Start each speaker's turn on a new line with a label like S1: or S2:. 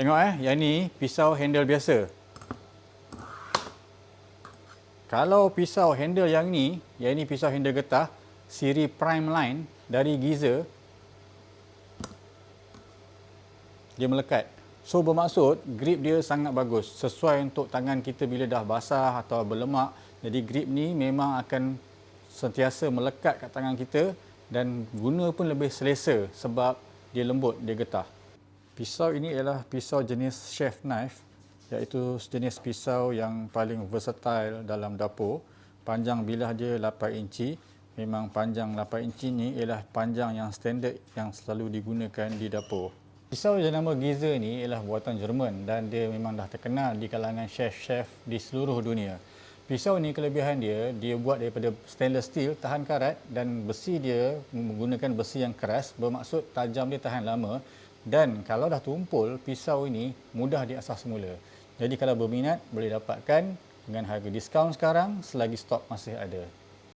S1: Tengok eh, yang ni pisau handle biasa. Kalau pisau handle yang ni, yang ni pisau handle getah, siri prime line dari Giza, dia melekat. So bermaksud grip dia sangat bagus, sesuai untuk tangan kita bila dah basah atau berlemak. Jadi grip ni memang akan sentiasa melekat kat tangan kita dan guna pun lebih selesa sebab dia lembut, dia getah. Pisau ini ialah pisau jenis chef knife iaitu jenis pisau yang paling versatile dalam dapur. Panjang bilah dia 8 inci. Memang panjang 8 inci ni ialah panjang yang standard yang selalu digunakan di dapur. Pisau yang nama Giza ni ialah buatan Jerman dan dia memang dah terkenal di kalangan chef-chef di seluruh dunia. Pisau ni kelebihan dia, dia buat daripada stainless steel tahan karat dan besi dia menggunakan besi yang keras bermaksud tajam dia tahan lama dan kalau dah tumpul, pisau ini mudah diasah semula. Jadi kalau berminat, boleh dapatkan dengan harga diskaun sekarang selagi stok masih ada.